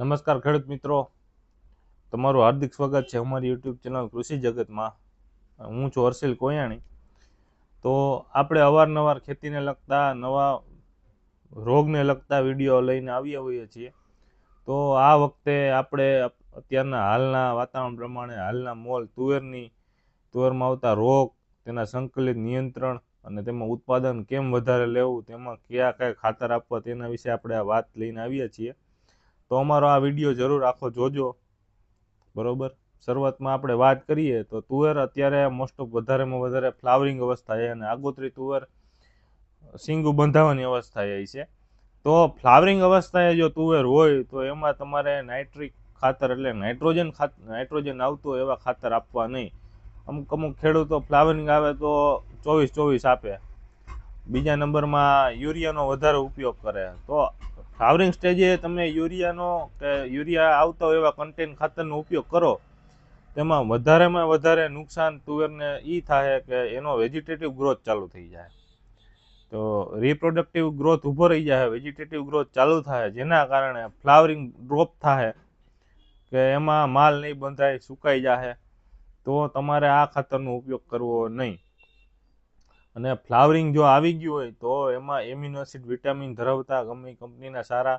નમસ્કાર ખેડૂત મિત્રો. તમારું હાર્દિક સ્વાગત છે અમારી યુટ્યુબ ચેનલ કૃષિ જગતમાં. હું છું હર્ષિલ કોયાણી. તો આપણે અવારનવાર ખેતીને લગતા નવા રોગને લગતા વીડિયો લઈને આવ્યા હોઈએ છીએ. તો આ વખતે આપણે અત્યારના હાલના વાતાવરણ પ્રમાણે હાલના મોલ, તુવેરની, તુવેરમાં આવતા રોગ, તેના સંકલિત નિયંત્રણ અને તેમાં ઉત્પાદન કેમ વધારે લેવું, તેમાં કયા કયા ખાતર આપવા, તેના વિશે આપણે આ વાત લઈને આવ્યા છીએ. તો અમારો આ વીડિયો જરૂર આખો જોજો. બરોબર? શરૂઆતમાં આપણે વાત કરીએ તો તુવેર અત્યારે મોસ્ટ ઓફ વધારેમાં વધારે ફ્લાવરિંગ અવસ્થા એ અને આગોતરી તુવેર સિંગું બંધાવાની એ છે. તો ફ્લાવરિંગ અવસ્થાએ જો તુવેર હોય તો એમાં તમારે નાઇટ્રિક ખાતર એટલે નાઇટ્રોજન ખાત નાઇટ્રોજન આવતું એવા ખાતર આપવા નહીં. અમુક અમુક ખેડૂતો ફ્લાવરિંગ આવે તો ચોવીસ ચોવીસ આપે. બીજા નંબરમાં યુરિયાનો વધારે ઉપયોગ કરે. તો ફ્લાવરિંગ સ્ટેજે તમે યુરિયાનો કે યુરિયા આવતા હોય એવા કન્ટેન ખાતરનો ઉપયોગ કરો, તેમાં વધારેમાં વધારે નુકસાન તુવેરને એ થાય કે એનો વેજીટેટિવ ગ્રોથ ચાલુ થઈ જાય. તો રિપ્રોડક્ટિવ ગ્રોથ ઊભો રહી જાય વેજીટેટિવ ગ્રોથ ચાલુ થાય જેના કારણે ફ્લાવરિંગ ડ્રોપ થાય કે એમાં માલ નહીં બંધાય, સુકાઈ જાય તો તમારે આ ખાતરનો ઉપયોગ કરવો નહીં. અને ફ્લાવરિંગ જો આવી ગયું હોય તો એમાં એમિનો એસિડ, વિટામિન ધરાવતા ગમે કંપનીના સારા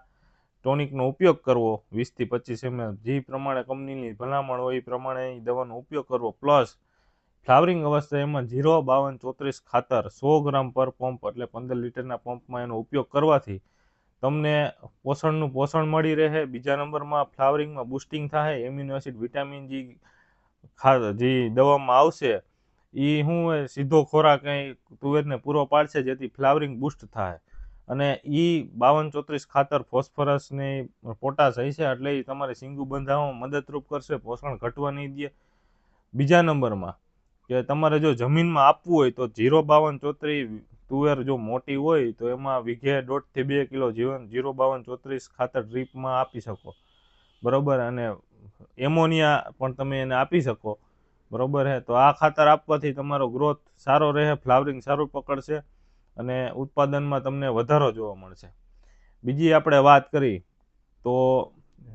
ટોનિકનો ઉપયોગ કરવો. વીસથી પચીસ એમએલ. જે પ્રમાણે કંપનીની ભલામણ હોય એ પ્રમાણે એ દવાનો ઉપયોગ કરવો. પ્લસ ફ્લાવરિંગ અવસ્થા એમાં જીરો બાવન ચોત્રીસ ખાતર સો ગ્રામ પર પંપ એટલે પંદર લીટરના પંપમાં એનો ઉપયોગ કરવાથી તમને પોષણનું પોષણ મળી રહે. બીજા નંબરમાં ફ્લાવરિંગમાં બુસ્ટિંગ થાય. એમિનો એસિડ, વિટામિન જે જે દવામાં આવશે. એ હોય સીધો ખોરાક અહીં તુવેરને પૂરો પાડશે જેથી ફ્લાવરિંગ બુસ્ટ થાય. અને એ બાવન ચોત્રીસ ખાતર ફોસ્ફરસને પોટાશ હશે એટલે એ તમારે સિંગુ બંધાવવામાં મદદરૂપ કરશે, પોષણ ઘટવા નહીં દે. બીજા નંબરમાં કે તમારે જો જમીનમાં આપવું હોય તો જીરો બાવન ચોત્રીસ તુવેર જો મોટી હોય તો એમાં વીઘે દોઢથી બે કિલો જીવન જીરો બાવન ચોત્રીસ ખાતર ડ્રીપમાં આપી શકો. બરાબર? અને એમોનિયા પણ તમે એને આપી શકો. બરોબર હે? તો આ ખાતર આપવાથી તમારો ગ્રોથ સારો રહે ફ્લાવરિંગ સારું પકડશે અને ઉત્પાદનમાં તમને વધારો જોવા મળશે. બીજી આપણે વાત કરી તો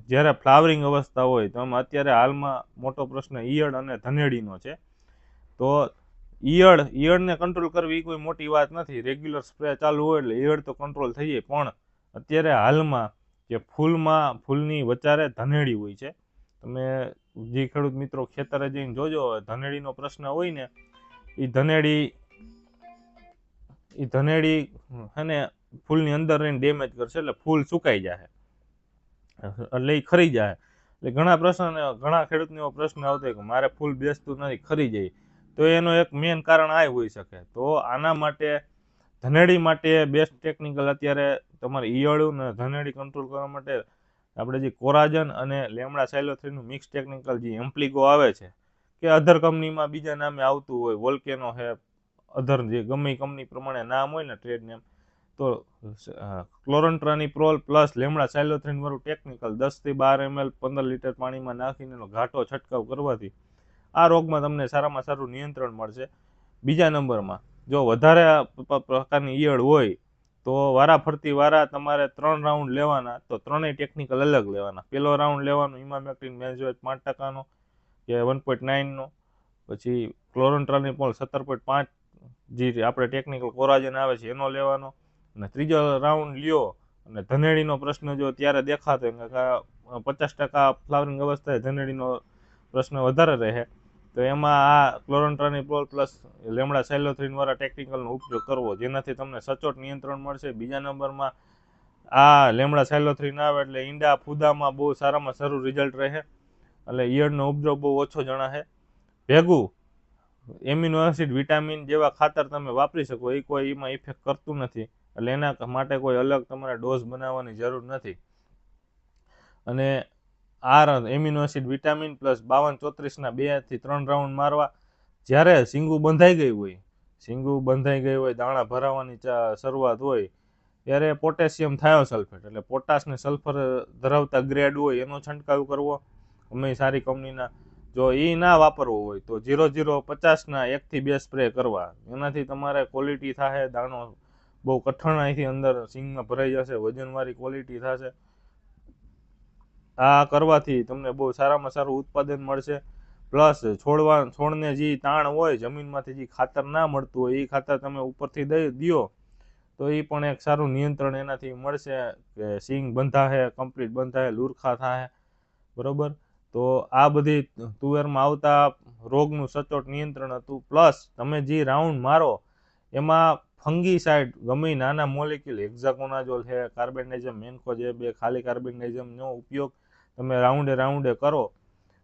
જ્યારે ફ્લાવરિંગ અવસ્થા હોય તો આમ અત્યારે હાલમાં મોટો પ્રશ્ન ઈયળ અને ધનેડીનો છે. તો ઈયળ, ઈયળને કંટ્રોલ કરવી કોઈ મોટી વાત નથી. રેગ્યુલર સ્પ્રે ચાલુ હોય એટલે ઈયળ તો કંટ્રોલ થઈ જાય પણ અત્યારે હાલમાં જે ફૂલમાં, ફૂલની વચારે ધનેડી હોય છે. તમે જે ખેડૂત મિત્રો ખેતરે જઈને જોજો ધનેડીનો પ્રશ્ન હોય ને એ ધનેડી એ ધનેડી હે ને, ફૂલની અંદર રહીને ડેમેજ કરશે એટલે ફૂલ સુકાઈ જાય એટલે એ ખરી જાય એટલે ઘણા પ્રશ્ન ઘણા ખેડૂતને એવો પ્રશ્ન આવતો કે મારે ફૂલ બેસતું નથી, ખરી જાય. તો એનો એક મેઇન કારણ આ હોઈ શકે. તો આના માટે, ધનેડી માટે બેસ્ટ ટેકનિકલ અત્યારે તમારે ઈયળું ને ધનેડી કંટ્રોલ કરવા માટે આપણે જે કોરાજન અને લેમડા સાયલોથ્રીનું મિક્સ ટેકનિકલ જે એમ્પ્લિકો આવે છે, કે અધર કંપનીમાં બીજા નામે આવતું હોય વોલ્કેનો હે અધર જે ગમે કંપની પ્રમાણે નામ હોય ને ટ્રેડ નેમ તો ક્લોરન્ટ્રાની પ્રોલ પ્લસ લેમડા સાયલોથ્રીન વાળું ટેકનિકલ દસથી બાર એમએલ પંદર લીટર પાણીમાં નાખીને એનો ઘાટો છંટકાવ કરવાથી આ રોગમાં તમને સારામાં સારું નિયંત્રણ મળશે. બીજા નંબરમાં, જો વધારે પ્રકારની ઈયળ હોય તો વારા ફરતી વારા તમારે ત્રણ રાઉન્ડ લેવાના. તો ત્રણેય ટેકનિકલ અલગ લેવાના. પહેલો રાઉન્ડ લેવાનો ઇમામેક્ટિન મેન્ઝોએટ પાંચ ટકાનો કે વન પોઈન્ટ નાઇનનો પછી ક્લોરન્ટ્રાની પણ સત્તર પોઈન્ટ પાંચ જે આપણે ટેકનિકલ કોરાજન આવે છે, એનો લેવાનો. અને ત્રીજો રાઉન્ડ લ્યો. અને ધનેડીનો પ્રશ્ન જો ત્યારે દેખાતો કે પચાસ ટકા ફ્લાવરિંગ અવસ્થાએ ધનેડીનો પ્રશ્ન વધારે રહે. તો એમાં આ ક્લોરન્ટ્રાની પ્રોલ પ્લસ લેમડા સાયલોથ્રીન વાળા ટેકનિકલનો ઉપયોગ કરવો, જેનાથી તમને સચોટ નિયંત્રણ મળશે. બીજા નંબરમાં આ લેમડા સેલોથ્રીન આવે એટલે ઈંડા, ફૂદામાં બહુ સારામાં સારું રિઝલ્ટ રહે. એટલે ઈયળનો ઉપદ્રવ બહુ ઓછો જણાશે. ભેગું એમિનો એસિડ વિટામિન જેવા ખાતર તમે વાપરી શકો, એ કોઈ એમાં ઇફેક્ટ કરતું નથી. એટલે એના માટે કોઈ અલગ તમારે ડોઝ બનાવવાની જરૂર નથી. અને આ એમિનો એસિડ, વિટામિન પ્લસ બાવન ચોત્રીસના બેથી ત્રણ રાઉન્ડ મારવા. જ્યારે સિંગું બંધાઈ ગઈ હોય, સિંગું બંધાઈ ગઈ હોય, દાણા ભરાવાની શરૂઆત હોય, ત્યારે પોટેશિયમ થાયોસલ્ફેટ એટલે પોટાસને સલ્ફર ધરાવતા ગ્રેડ હોય, એનો છંટકાવ કરવો. અમે સારી કંપનીના, જો એ ના વાપરવો હોય, તો જીરો જીરો પચાસના એકથી બે સ્પ્રે કરવા. એનાથી તમારે ક્વોલિટી થાય દાણો બહુ કઠણાઈથી અંદર સિંગમાં ભરાઈ જશે, વજનવાળી ક્વોલિટી થશે. આ કરવાથી તમને બહુ સારામાં સારું ઉત્પાદન મળશે. પ્લસ છોડવા, છોડને જે તાણ હોય, જમીનમાંથી જે ખાતર ના મળતું હોય, એ ખાતર તમે ઉપરથી દઈ, દ્યો. તો એ પણ એક સારું નિયંત્રણ એનાથી મળશે કે સિંગ બંધાશે કમ્પ્લીટ બંધાશે લુરખા થાય બરોબર? તો આ બધી તુવેરમાં આવતા રોગનું સચોટ નિયંત્રણ હતું. પ્લસ તમે જે રાઉન્ડ મારો, એમાં ફંગીસાઇડ ગમે નાના મોલેક્યુલ હેક્ઝાકોનાઝોલ છે કાર્બેન્ડાઇઝમ મેન્કોજેબ બે ખાલી કાર્બેન્ડાઇઝમનો ઉપયોગ તમે રાઉન્ડે રાઉન્ડે કરો.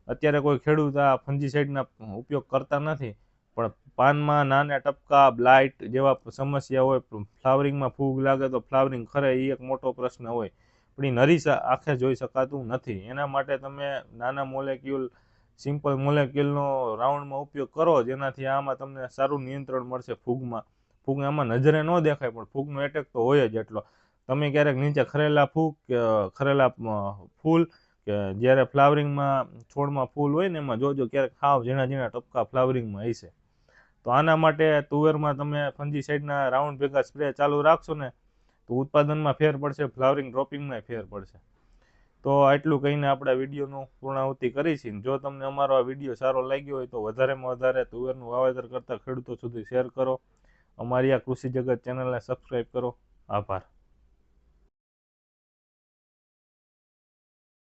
અત્યારે કોઈ ખેડૂત આ ફંજીસાઇડના ઉપયોગ કરતા નથી, પણ પાનમાં નાના ટપકા, બ્લાઇટ જેવા સમસ્યા હોય ફ્લાવરિંગમાં ફૂગ લાગે તો ફ્લાવરિંગ ખરે એ એક મોટો પ્રશ્ન હોય. પણ એ નરી આખે જોઈ શકાતું નથી. એના માટે તમે નાના મોલેક્યુલ, સિમ્પલ મોલેક્યુલનો રાઉન્ડમાં ઉપયોગ કરો, જેનાથી આમાં તમને સારું નિયંત્રણ મળશે ફૂગમાં. ફૂગ આમાં નજરે ન દેખાય, પણ ફૂગનો એટેક તો હોય જ એટલો. તમે ક્યારેક નીચે ખરેલા ફૂગ ખરેલા ફૂલ કે જ્યારે ફ્લાવરિંગમાં છોડમાં ફૂલ હોય ને એમાં જોજો ક્યારેક હાવ ઝીણા ઝીણા ટપકા ફ્લાવરિંગમાં હશે. તો આના માટે તુવેરમાં તમે ફંજીસાઇડના રાઉન્ડ ભેગા સ્પ્રે ચાલુ રાખશો ને, તો ઉત્પાદનમાં ફેર પડશે, ફ્લાવરિંગ ડ્રોપિંગમાં ફેર પડશે. તો આટલું કહીને આપણે વિડીયોનું પૂર્ણાહુતિ કરી છે જો તમને અમારો આ વીડિયો સારો લાગ્યો હોય તો વધારેમાં વધારે તુવેરનું વાવેતર કરતા ખેડૂતો સુધી શેર કરો. અમારી આ કૃષિ જગત ચેનલને સબસ્ક્રાઈબ કરો. આભાર.